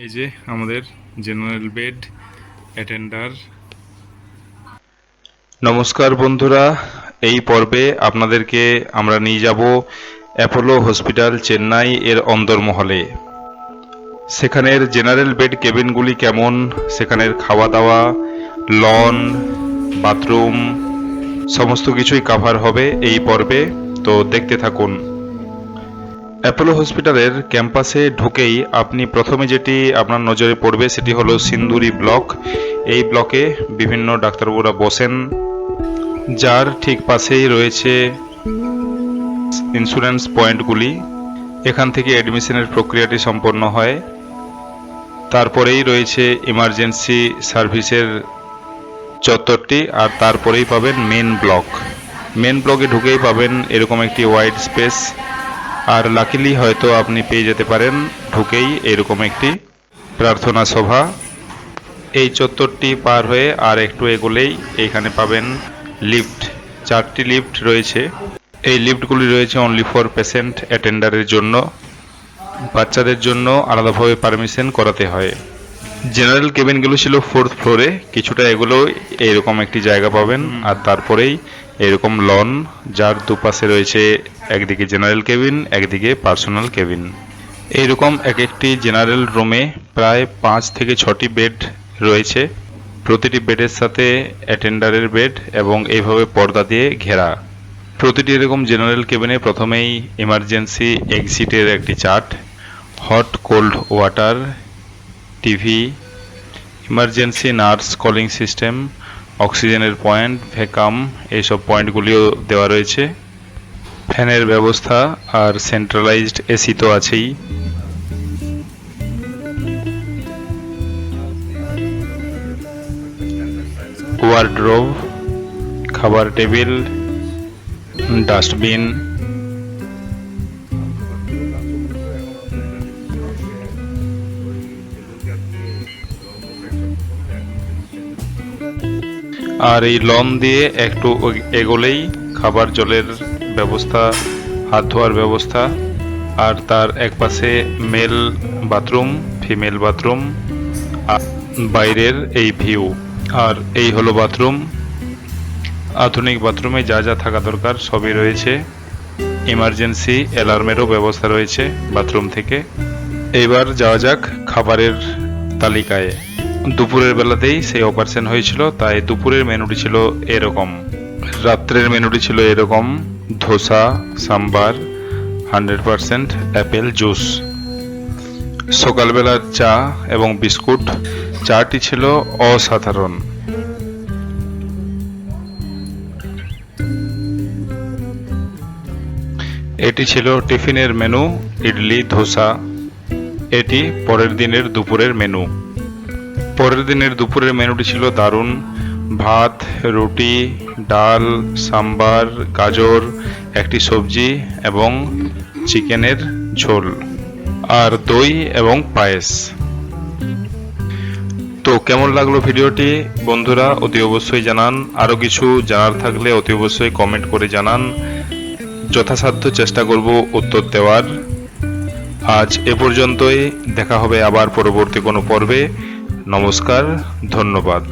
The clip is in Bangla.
এই যে আমাদের জেনারেল বেড অ্যাটেন্ডার নমস্কার বন্ধুরা, এই পর্বে আপনাদেরকে আমরা নিয়ে যাব অ্যাপোলো হসপিটাল চেন্নাই এর অন্দরমহলে সেখানের জেনারেল বেড কেবিনগুলি কেমন? সেখানের খাওয়া দাওয়া লন বাথরুম সমস্ত কিছুই কাভার হবে এই পর্বে। তো দেখতে থাকুন। অ্যাপোলো হসপিটালের ক্যাম্পাসে ঢুকেই আপনি প্রথমে যেটি আপনার নজরে পড়বে সেটি হলো সিন্দুরি ব্লক। এই ব্লকে বিভিন্ন ডাক্তারবাবুরা বসেন, যার ঠিক পাশেই রয়েছে ইন্স্যুরেন্স পয়েন্টগুলি এখান থেকে অ্যাডমিশনের প্রক্রিয়াটি সম্পন্ন হয়। তারপরেই রয়েছে ইমার্জেন্সি সার্ভিসের চত্বরটি, আর তারপরেই পাবেন মেন ব্লক মেন ব্লকে ঢুকেই পাবেন এরকম একটি ওয়াইড স্পেস আর লাকিলি হয়তো আপনি পেয়ে যেতে পারেন, ঢুকেই এরকম একটি প্রার্থনা সভা। এই চত্বরটি পার হয়ে আর একটু এগোলেই এইখানে পাবেন লিফট। চারটি লিফট রয়েছে। এই লিফটগুলি রয়েছে অনলি ফর পেশেন্ট অ্যাটেন্ডারের জন্য। বাচ্চাদের জন্য আলাদাভাবে পারমিশন করাতে হয়। জেনারেল কেবিনগুলো ছিল ফোর্থ ফ্লোরে কিছুটা এগুলো এরকম একটি জায়গা পাবেন। আর তারপরেই এরকম লন যার দুপাশে রয়েছে একদিকে জেনারেল কেবিন, একদিকে পার্সোনাল কেবিন। এইরকম এক একটি জেনারেল রুমে প্রায় পাঁচ থেকে ছটি বেড রয়েছে। প্রতিটি বেডের সাথে অ্যাটেন্ডারের বেড এবং এইভাবে পর্দা দিয়ে ঘেরা। প্রতিটি এরকম জেনারেল কেবিনে প্রথমেই ইমার্জেন্সি এক্সিটের একটি chart, hot, cold water, TV, emergency nurse calling system অক্সিজেনের পয়েন্ট ভ্যাকাম এইসব পয়েন্টগুলিও দেওয়া রয়েছে। ফ্যানের ব্যবস্থা আর সেন্ট্রালাইজড এসি তো আছেই। ওয়ার্ড্রোভ খাবার টেবিল, ডাস্টবিন আর এই লন দিয়ে একটু এগোলেই খাবার জলের ব্যবস্থা, হাত ধোয়ার ব্যবস্থা। আর তার একপাশে মেল বাথরুম, ফিমেল বাথরুম, আর বাইরের এই ভিউ। আর এই হলো বাথরুম। আধুনিক বাথরুমে যা যা থাকা দরকার সবই রয়েছে। ইমার্জেন্সি অ্যালার্মেরও ব্যবস্থা রয়েছে বাথরুম থেকে। এবার যাওয়া যাক খাবারের তালিকায়। দুপুরের বেলাতেই সেই অপারেশন হয়েছিল, তাই দুপুরের মেনুটি ছিল এরকম। রাত্রের মেনুটি ছিল এরকম, dosa, sambar, hundred percent apple juice. সকালবেলার চা এবং বিস্কুট, চাটি ছিল অসাধারণ। এটি ছিল টিফিনের মেনু, ইডলি, ধোসা। এটি পরের দিনের দুপুরের মেনু। পরের দিনের দুপুরের মেনুটি ছিল দারুণ। ভাত, রুটি, ডাল, সাম্বার, গাজর, একটি সবজি এবং চিকেনের ঝোল আর দই এবং পায়েস। তো কেমন লাগল ভিডিওটি? বন্ধুরা, অতি অবশ্যই জানান। আরও কিছু জানার থাকলে অতি অবশ্যই কমেন্ট করে জানান। যথাসাধ্য চেষ্টা করব উত্তর দেওয়ার। আজ এ পর্যন্তই। দেখা হবে আবার পরবর্তী কোনো পর্বে। নমস্কার ধন্যবাদ।